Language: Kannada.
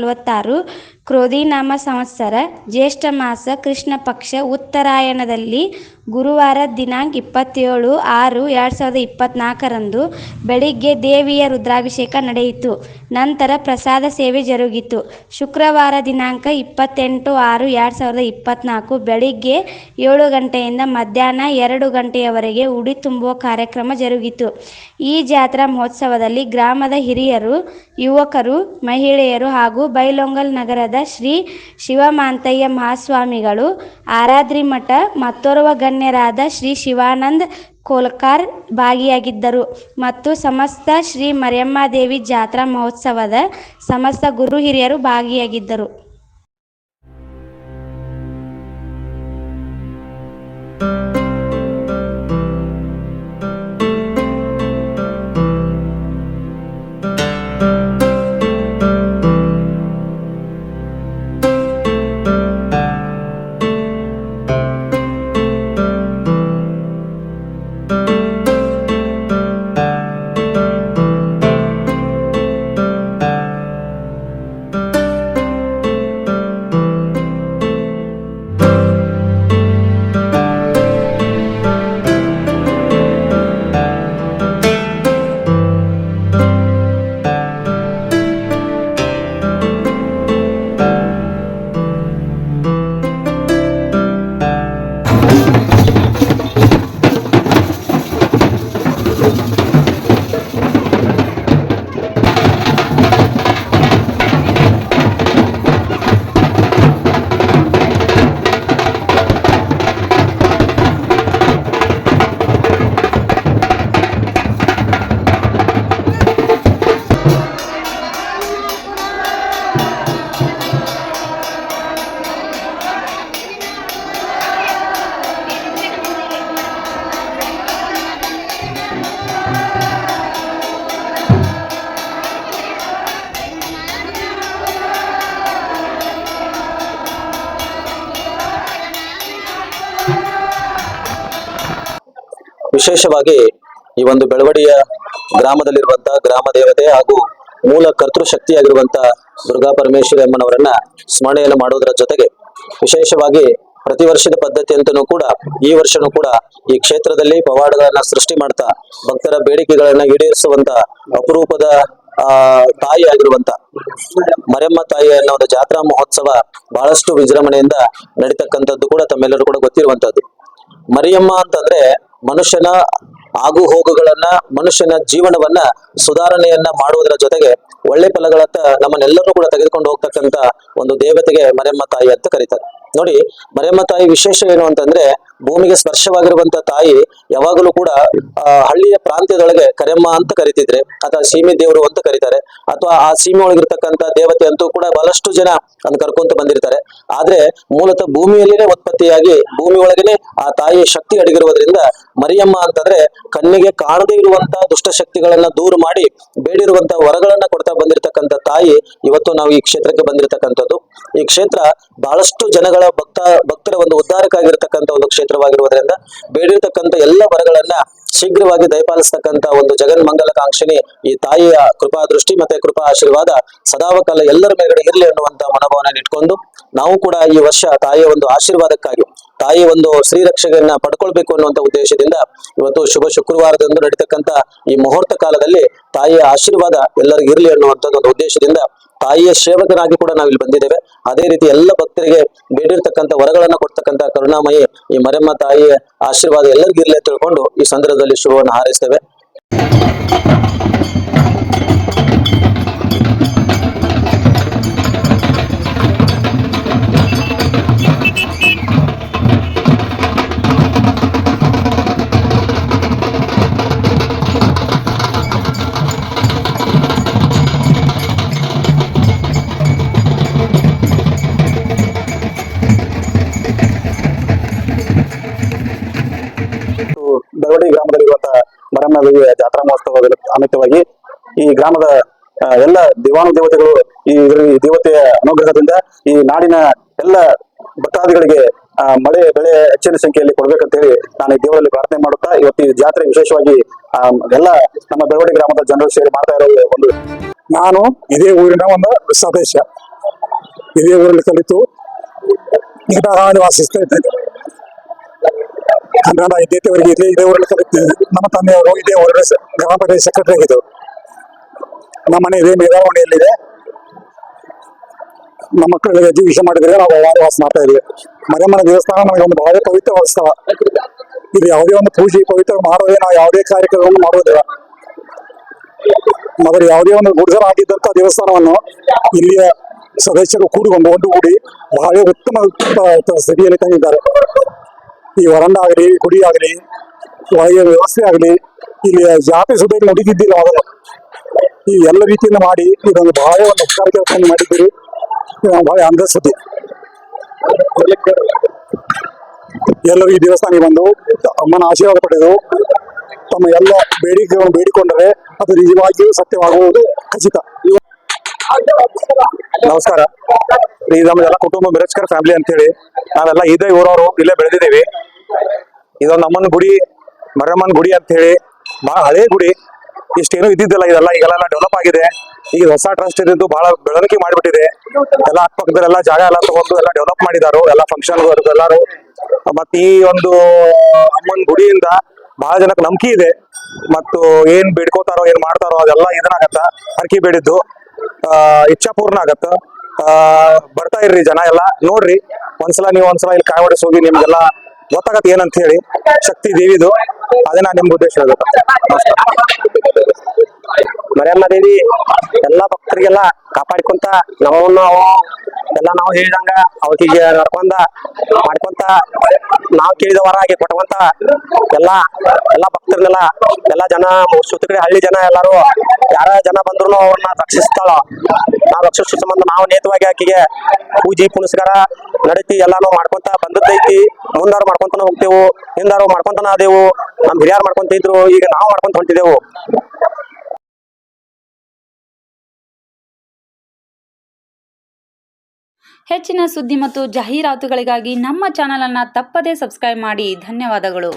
ನಲವತ್ತಾರು. ಕ್ರೋಧಿನಾಮ ಸಂವತ್ಸರ, ಜ್ಯೇಷ್ಠ ಮಾಸ, ಕೃಷ್ಣ ಪಕ್ಷ, ಉತ್ತರಾಯಣದಲ್ಲಿ ಗುರುವಾರ ದಿನಾಂಕ ಇಪ್ಪತ್ತೇಳು ಆರು ಎರಡು ಸಾವಿರದ ಇಪ್ಪತ್ತ್ನಾಲ್ಕರಂದು ಬೆಳಿಗ್ಗೆ ದೇವಿಯ ರುದ್ರಾಭಿಷೇಕ ನಡೆಯಿತು. ನಂತರ ಪ್ರಸಾದ ಸೇವೆ ಜರುಗಿತು. ಶುಕ್ರವಾರ ದಿನಾಂಕ ಇಪ್ಪತ್ತೆಂಟು ಆರು ಎರಡು ಸಾವಿರದ ಇಪ್ಪತ್ತ್ನಾಲ್ಕು ಬೆಳಿಗ್ಗೆ ಏಳು ಗಂಟೆಯಿಂದ ಮಧ್ಯಾಹ್ನ ಎರಡು ಗಂಟೆಯವರೆಗೆ ಉಡಿ ತುಂಬುವ ಕಾರ್ಯಕ್ರಮ ಜರುಗಿತು. ಈ ಜಾತ್ರಾ ಮಹೋತ್ಸವದಲ್ಲಿ ಗ್ರಾಮದ ಹಿರಿಯರು, ಯುವಕರು, ಮಹಿಳೆಯರು ಹಾಗೂ ಬೈಲೊಂಗಲ್ ನಗರದ ಶ್ರೀ ಶಿವಮಾಂತಯ್ಯ ಮಹಾಸ್ವಾಮಿಗಳು. ಆರಾದ್ರಿ ಮಠ ಮತ್ತೋರ್ವ ಗಣ್ಯರಾದ ಶ್ರೀ ಶಿವಾನಂದ್ ಕೋಲ್ಕಾರ್ ಭಾಗಿಯಾಗಿದ್ದರು. ಮತ್ತು ಸಮಸ್ತ ಶ್ರೀ ಮರಿಯಮ್ಮದೇವಿ ಜಾತ್ರಾ ಮಹೋತ್ಸವದ ಸಮಸ್ತ ಗುರು ಹಿರಿಯರು ಭಾಗಿಯಾಗಿದ್ದರು. ವಿಶೇಷವಾಗಿ ಈ ಒಂದು ಬೆಳವಡಿಯ ಗ್ರಾಮದಲ್ಲಿರುವಂತಹ ಗ್ರಾಮ ದೇವತೆ ಹಾಗೂ ಮೂಲ ಕರ್ತೃ ಶಕ್ತಿಯಾಗಿರುವಂತಹ ದುರ್ಗಾ ಪರಮೇಶ್ವರಿ ಅಮ್ಮನವರನ್ನ ಸ್ಮರಣೆಯನ್ನು ಮಾಡುವುದರ ಜೊತೆಗೆ ವಿಶೇಷವಾಗಿ ಪ್ರತಿ ವರ್ಷದ ಪದ್ಧತಿಯಂತನೂ ಕೂಡ ಈ ವರ್ಷನೂ ಕೂಡ ಈ ಕ್ಷೇತ್ರದಲ್ಲಿ ಪವಾಡಗಳನ್ನ ಸೃಷ್ಟಿ ಮಾಡ್ತಾ ಭಕ್ತರ ಬೇಡಿಕೆಗಳನ್ನ ಈಡೇರಿಸುವಂತ ಅಪರೂಪದ, ಆ, ತಾಯಿ ಆಗಿರುವಂತ ಮರೆಮ್ಮ ತಾಯಿ ಅನ್ನೋ ಒಂದು ಜಾತ್ರಾ ಮಹೋತ್ಸವ ಬಹಳಷ್ಟು ವಿಜೃಂಭಣೆಯಿಂದ ನಡೀತಕ್ಕಂಥದ್ದು ಕೂಡ ತಮ್ಮೆಲ್ಲರೂ ಕೂಡ ಗೊತ್ತಿರುವಂತದ್ದು ಮರಿಯಮ್ಮ ಅಂತಂದ್ರೆ ಮನುಷ್ಯನ ಆಗು ಹೋಗುಗಳನ್ನ ಮನುಷ್ಯನ ಜೀವನವನ್ನ ಸುಧಾರಣೆಯನ್ನ ಮಾಡುವುದರ ಜೊತೆಗೆ ಒಳ್ಳೆ ಫಲಗಳತ್ತ ನಮ್ಮನ್ನೆಲ್ಲರೂ ಕೂಡ ತೆಗೆದುಕೊಂಡು ಹೋಗ್ತಕ್ಕಂತ ಒಂದು ದೇವತೆಗೆ ಮರೆಮ್ಮ ತಾಯಿ ಅಂತ ಕರೀತಾರೆ. ನೋಡಿ ಮರೆಮ್ಮ ತಾಯಿ ವಿಶೇಷ ಏನು ಅಂತಂದ್ರೆ ಭೂಮಿಗೆ ಸ್ಪರ್ಶವಾಗಿರುವಂತ ತಾಯಿ ಯಾವಾಗಲೂ ಕೂಡ ಹಳ್ಳಿಯ ಪ್ರಾಂತ್ಯದೊಳಗೆ ಕರೆಮ್ಮ ಅಂತ ಕರಿತಿದ್ರೆ, ಅಥವಾ ಸೀಮೆ ದೇವರು ಅಂತ ಕರೀತಾರೆ, ಅಥವಾ ಆ ಸೀಮೆ ಒಳಗಿರ್ತಕ್ಕಂತ ದೇವತೆ ಅಂತೂ ಕೂಡ ಬಹಳಷ್ಟು ಜನ ಅದನ್ನ ಕರ್ಕೊಂತ ಬಂದಿರ್ತಾರೆ. ಆದ್ರೆ ಮೂಲತಃ ಭೂಮಿಯಲ್ಲಿನೇ ಉತ್ಪತ್ತಿಯಾಗಿ ಭೂಮಿ ಒಳಗೇನೆ ಆ ತಾಯಿಯ ಶಕ್ತಿ ಅಡಗಿರುವುದರಿಂದ ಮರಿಯಮ್ಮ ಅಂತಂದ್ರೆ ಕಣ್ಣಿಗೆ ಕಾಣದೇ ಇರುವಂತ ದುಷ್ಟಶಕ್ತಿಗಳನ್ನ ದೂರ ಮಾಡಿ ಬೇಡಿರುವಂತಹ ವರಗಳನ್ನ ಕೊಡ್ತಾ ಬಂದಿರತಕ್ಕಂಥ ತಾಯಿ ಇವತ್ತು ನಾವು ಈ ಕ್ಷೇತ್ರಕ್ಕೆ ಬಂದಿರತಕ್ಕಂಥದ್ದು. ಈ ಕ್ಷೇತ್ರ ಬಹಳಷ್ಟು ಜನಗಳ ಭಕ್ತ, ಭಕ್ತರ ಒಂದು ಉದ್ಧಾರಕ್ಕಾಗಿರ್ತಕ್ಕಂಥ ಒಂದು ಕ್ಷೇತ್ರವಾಗಿರುವುದರಿಂದ ಬೇಡಿರ್ತಕ್ಕಂಥ ಎಲ್ಲ ವರಗಳನ್ನ ಶೀಘ್ರವಾಗಿ ದಯಪಾಲಿಸ್ತಕ್ಕಂಥ ಒಂದು ಜಗನ್ಮಂಗಲ ಕಾಂಕ್ಷಿಣಿ ಈ ತಾಯಿಯ ಕೃಪಾ ದೃಷ್ಟಿ ಮತ್ತೆ ಕೃಪಾ ಆಶೀರ್ವಾದ ಸದಾವಕಾಲ ಎಲ್ಲರ ಮೇಲ್ಗಡೆ ಇರಲಿ ಅನ್ನುವಂತ ಮನೋಭಾವನೆ ಇಟ್ಕೊಂಡು ನಾವು ಕೂಡ ಈ ವರ್ಷ ತಾಯಿಯ ಒಂದು ಆಶೀರ್ವಾದಕ್ಕಾಗಿ ತಾಯಿ ಒಂದು ಶ್ರೀರಕ್ಷೆಯನ್ನ ಪಡ್ಕೊಳ್ಬೇಕು ಅನ್ನುವಂತ ಉದ್ದೇಶದಿಂದ ಇವತ್ತು ಶುಭ ಶುಕ್ರವಾರದಂದು ನಡೀತಕ್ಕಂತ ಈ ಮುಹೂರ್ತ ಕಾಲದಲ್ಲಿ ತಾಯಿಯ ಆಶೀರ್ವಾದ ಎಲ್ಲರಿಗೂ ಇರಲಿ ಅನ್ನುವಂಥದ್ದು ಒಂದು ಉದ್ದೇಶದಿಂದ ತಾಯಿಯ ಸೇವಕರಾಗಿ ಕೂಡ ನಾವು ಇಲ್ಲಿ ಬಂದಿದ್ದೇವೆ. ಅದೇ ರೀತಿ ಎಲ್ಲ ಭಕ್ತರಿಗೆ ಬೇಡಿರ್ತಕ್ಕಂಥ ವರಗಳನ್ನ ಕೊಡ್ತಕ್ಕಂಥ ಕರುಣಾಮಯಿ ಈ ಮರೆಮ್ಮ ತಾಯಿಯ ಆಶೀರ್ವಾದ ಎಲ್ಲರಿಗೂ ಇರಲಿ ಅಂತ ತಿಳ್ಕೊಂಡು ಈ ಸಂದರ್ಭದಲ್ಲಿ ಶುಭವನ್ನು ಹಾರೈಸ್ತೇವೆ. ಮತ್ತು ಗ್ರಾಮದಲ್ಲಿ ಗ್ರಾಮದಲ್ಲಿರುವಂತಹ ಮರಮ್ಮದೇವಿಯ ಜಾತ್ರಾ ಮಹೋತ್ಸವದ ಅಮಿತವಾಗಿ ಈ ಗ್ರಾಮದ ಎಲ್ಲ ದೇವಾನು ದೇವತೆಗಳು ಈ ದೇವತೆಯ ಅನುಗ್ರಹದಿಂದ ಈ ನಾಡಿನ ಎಲ್ಲ ಭಕ್ತಾದಿಗಳಿಗೆ ಮಳೆ, ಬೆಳೆ ಹೆಚ್ಚಿನ ಸಂಖ್ಯೆಯಲ್ಲಿ ಕೊಡ್ಬೇಕಂತ ಹೇಳಿ ನಾನು ಈ ದೇವರಲ್ಲಿ ಪ್ರಾರ್ಥನೆ ಮಾಡುತ್ತಾ, ಇವತ್ತು ಈ ಜಾತ್ರೆ ವಿಶೇಷವಾಗಿ ಎಲ್ಲ ನಮ್ಮ ಬೆಳವಡಿ ಗ್ರಾಮದ ಜನರು ಸೇರಿ ಮಾಡ್ತಾ ಇರೋ ಒಂದು ನಾನು ಇದೇ ಊರಿನ ಒಂದು ಸದಸ್ಯ. ಇದೇ ಊರಲ್ಲಿ ಕಲಿತು ಈಗ ವಾಸಿಸ್ತಾ ಇದ್ದೇನೆ. ಕನ್ನಡ ಇದ್ದೇವರೆಗೆ ಇಲ್ಲಿ ಇದೇ ಊರಲ್ಲಿ ಕಲಿತಿದ್ದೆ ನಮ್ಮ ತಂದೆಯವರು, ಇದೇ ಊರಿನ ಸ- ಗ್ರಾಮ ಪಂಚಾಯತ್ ಸೆಕ್ರೆಟರಿ ಆಗಿದ್ದು. ನಮ್ಮ ಮನೆ ಇದೇ ಮೇಲಾವಣೆಯಲ್ಲಿದೆ. ನಮ್ಮ ಮಕ್ಕಳಿಗೆ ಎಜುಕೇಶನ್ ಮಾಡಿದ್ರೆ ನಾವು ವಾಸ ಮಾಡ್ತಾ ಇದ್ವಿ ಮನೆ ದೇವಸ್ಥಾನ ನಮಗೆ ಒಂದು ಬಹಳ ಪವಿತ್ರ ಸ್ಥಳ ಇದು ಯಾವುದೇ ಒಂದು ಪೂಜೆ ಪವಿತ್ರ ಮಾಡೋದೇ ನಾವು ಯಾವುದೇ ಕಾರ್ಯಕ್ರಮವನ್ನು ಮಾಡುವುದಿಲ್ಲ. ಮೊದಲು ಯಾವುದೇ ಒಂದು ಗುಡ್ಸಲ ಆಗಿದ್ದಂತ ದೇವಸ್ಥಾನವನ್ನು ಇಲ್ಲಿಯ ಸದಸ್ಯರು ಕೂಡಿಕೊಂಡು ಒಂದುಗೂಡಿ ಬಹಳ ಉತ್ತಮ ಸ್ಥಿತಿಯಲ್ಲಿ ತಂದಿದ್ದಾರೆ. ಈ ವರಂಡ ಆಗಲಿ ಗುಡಿ ಆಗಲಿ ಒಳಗೆ ವ್ಯವಸ್ಥೆ ಆಗಲಿ, ಇಲ್ಲಿ ಜಾತಿ ಸುದ್ದಿ ನಡೀತಿದ್ದಿಲ್ಲ ಅವರು ಈ ಎಲ್ಲ ರೀತಿಯಿಂದ ಮಾಡಿ, ಇದೊಂದು ಬಹಳ ಒಂದು ಉಪಕಾರ ಕೆಲಸ ಮಾಡಿದ್ದೀರಿ. ಬಹಳ ಅಂದ ಸುದ್ದಿ. ಎಲ್ಲರೂ ಈ ದೇವಸ್ಥಾನಕ್ಕೆ ಬಂದು, ಅಮ್ಮನ ಆಶೀರ್ವಾದ ಪಡೆದು, ತಮ್ಮ ಎಲ್ಲ ಬೇಡಿಕೆಗಳನ್ನು ಬೇಡಿಕೊಂಡರೆ ಅದು ನಿಜವಾಗಿಯೂ ಸತ್ಯವಾಗುವುದು ಖಚಿತ. ನಮಸ್ಕಾರ. ಇದು ನಮ್ದೆಲ್ಲ ಕುಟುಂಬ ಬಿರಜ್ಕರ್ ಫ್ಯಾಮಿಲಿ ಅಂತ ಹೇಳಿ ನಾವೆಲ್ಲ ಇದೇ ಊರವರು, ಇಲ್ಲೇ ಬೆಳೆದಿದ್ದೀವಿ. ಇದೊಂದು ನಮ್ಮನ್ ಗುಡಿ, ಮರಮ್ಮನ ಗುಡಿ ಅಂತ ಹೇಳಿ ಬಹಳ ಹಳೇ ಗುಡಿ. ಇಷ್ಟೇನು ಇದ್ದಿದ್ದಿಲ್ಲ, ಇದೆಲ್ಲ ಈಗೆಲ್ಲ ಡೆವಲಪ್ ಆಗಿದೆ. ಈಗ ಹೊಸ ಟ್ರಸ್ಟ್ ಇದ್ದು ಬಹಳ ಬೆಳವಣಿಗೆ ಮಾಡಿಬಿಟ್ಟಿದೆ. ಎಲ್ಲ ಅಕ್ಕಪಕ್ಕದಲ್ಲೆಲ್ಲ ಜಾಗ ಎಲ್ಲ ತಗೊಂಡು ಎಲ್ಲ ಡೆವಲಪ್ ಮಾಡಿದಾರು, ಎಲ್ಲ ಫಂಕ್ಷನ್ ಎಲ್ಲಾರು. ಮತ್ತೆ ಈ ಒಂದು ಅಮ್ಮನ ಗುಡಿಯಿಂದ ಬಹಳ ಜನಕ್ಕೆ ನಂಬಿಕೆ ಇದೆ. ಮತ್ತು ಏನ್ ಬೇಡ್ಕೋತಾರೋ, ಏನ್ ಮಾಡ್ತಾರೋ ಅದೆಲ್ಲ ಇದನ್ನಾಗತ್ತ ಹರಕೆ ಬೇಡಿದ್ದು. ಆ, ಇಚ್ಛಾಪೂರ್ಣ ಆಗತ್ತ. ಬರ್ತಾ ಇರ್ರಿ ಜನ ಎಲ್ಲ. ನೋಡ್ರಿ, ಒಂದ್ಸಲ ನೀವು ಒಂದ್ಸಲ ಇಲ್ಲಿ ಕಾಯಿ ಹೋಗಿ ನಿಮ್ಗೆಲ್ಲ ಗೊತ್ತಾಗತ್ತೆ ಏನಂತ ಹೇಳಿ. ಶಕ್ತಿ ದೇವಿದು. ಅದನ್ನ ನಾನು ನಿಮ್ಗೆ ಉದ್ದೇಶ ಹೇಳ್ಬೇಕು. ಮರಿಯಮ್ಮ ದೇವಿ, ಎಲ್ಲಾ ಭಕ್ತರಿಗೆಲ್ಲ ಕಾಪಾಡ್ಕೊಂತ ನಮ್ಮನ್ನ ನಾವು ಎಲ್ಲ ನಾವು ಹೇಳಿದಂಗ ಅವಕಿಗೆ ನಡ್ಕೊಂಡ, ಮಾಡ್ಕೊಂತ, ನಾವು ಕೇಳಿದ ವರ ಆಗಿ ಕೊಟ್ಕೊಂತ ಎಲ್ಲಾ ಎಲ್ಲಾ ಭಕ್ತರನ್ನೆಲ್ಲ, ಎಲ್ಲಾ ಜನ ಸುತ್ತಕಡೆ ಹಳ್ಳಿ ಜನ ಎಲ್ಲಾರು ಯಾರ ಜನ ಬಂದ್ರು ಅವ್ರನ್ನ ರಕ್ಷಿಸ್ತಾಳ. ನಾವು ರಕ್ಷಿಸೋ ಸಂಬಂಧ ನಾವು ನೇತವಾಗಿ ಆಕಿಗೆ ಪೂಜೆ, ಪುನಸ್ಕಾರ ನಡೀತಿ ಎಲ್ಲಾನು ಮಾಡ್ಕೊಂತ ಬಂದದ್ದೈತಿ. ಮುಂದಾರು ಮಾಡ್ಕೊಂತಾನ ಹೋಗ್ತೇವು, ಹಿಂದಾರು ಮಾಡ್ಕೊಂತನ ಅದೇವು ನಮ್ ಹಿರಿಯಾರು ಮಾಡ್ಕೊಂತ ಇದ್ರು, ಈಗ ನಾವು ಮಾಡ್ಕೊಂತ ಹೊಂಟಿದೆವು. ಹೆಚ್ಚಿನ ಸುದ್ದಿ ಮತ್ತು ಜಾಹೀರಾತುಗಳಿಗಾಗಿ ನಮ್ಮ ಚಾನಲನ್ನು ತಪ್ಪದೇ ಸಬ್ಸ್ಕ್ರೈಬ್ ಮಾಡಿ. ಧನ್ಯವಾದಗಳು.